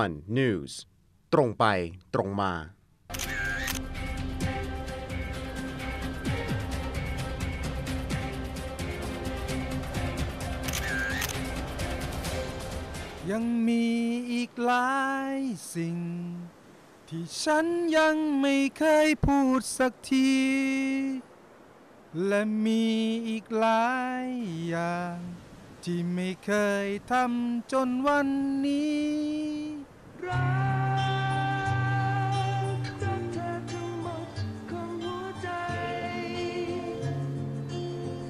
one news ตรงไปตรงมา ยังมีอีกหลายสิ่ง ที่ฉันยังไม่เคยพูดสักที และมีอีกหลายอย่าง ที่ไม่เคยทำจนวันนี้ รักรักเธอทั้งหมดของหัวใจ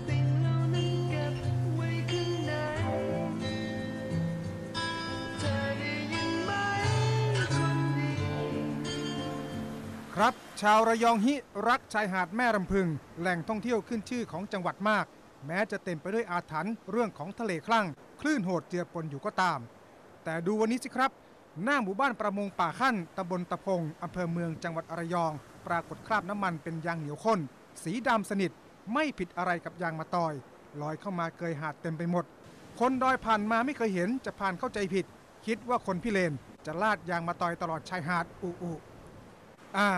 สิ่งเหล่านั้นเก็บไว้ข้างใน เธอได้ยินไหมคนดี ครับ ชาวระยองฮิรักชายหาดแม่รำพึง แหล่งท่องเที่ยวขึ้นชื่อของจังหวัดมาก แม้จะเต็มไปด้วยอาถรรพ์เรื่องของทะเลคลั่ง คลื่นโหดเจือปนอยู่ก็ตาม แต่ดูวันนี้สิครับ หน้าหมู่บ้านประมงป่าขั้นตำบลตะพงอำเภอเมืองจังหวัดระยอง ปรากฏคราบน้ำมันเป็นยางเหนียวข้น สีดำสนิท ไม่ผิดอะไรกับยางมาตอย ลอยเข้ามาเกยหาดเต็มไปหมด คนดอยผ่านมาไม่เคยเห็นจะผ่านเข้าใจผิด คิดว่าคนพิเรนจะลาดยางมาตอยตลอดชายหาดอูอูอ่า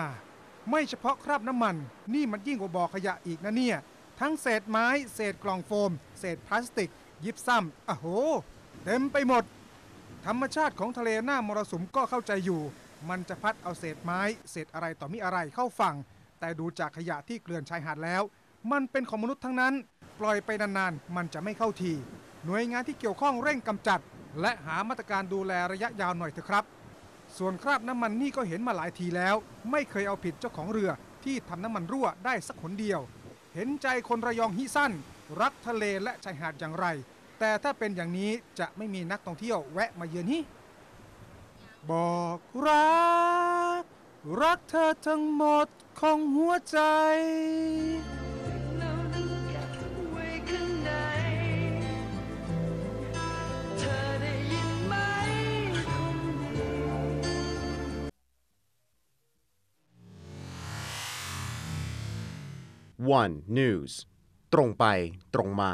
ไม่เฉพาะคราบน้ำมัน นี่มันยิ่งกว่าบ่อขยะอีกนะเนี่ย ทั้งเศษไม้ เศษกล่องโฟม เศษพลาสติก ยิบซ้ำอะโห เต็มไปหมด ธรรมชาติของทะเลหน้ามรสุมก็เข้าใจอยู่ มันจะพัดเอาเศษไม้ เศษอะไรต่อมีอะไรเข้าฝั่ง แต่ดูจากขยะที่เกลื่อนชายหาดแล้ว มันเป็นของมนุษย์ทั้งนั้น ปล่อยไปนานๆ มันจะไม่เข้าที หน่วยงานที่เกี่ยวข้องเร่งกำจัด และหามาตรการดูแลระยะยาวหน่อยเถอะครับ ส่วนคราบน้ำมันนี่ก็เห็นมาหลายทีแล้ว ไม่เคยเอาผิดเจ้าของเรือที่ทำน้ำมันรั่วได้สักหนเดียว เห็นใจคนระยองฮิสั้น รักทะเลและชายหาดอย่างไร แต่ถ้าเป็นอย่างนี้จะไม่มีนักท่องเที่ยวแวะมาเยือนฮิบอกรัก รักเธอทั้งหมดของหัวใจเรานั้นเก็บไว้ข้างในเธอได้ยินไหมคนดี one news ตรงไปตรงมา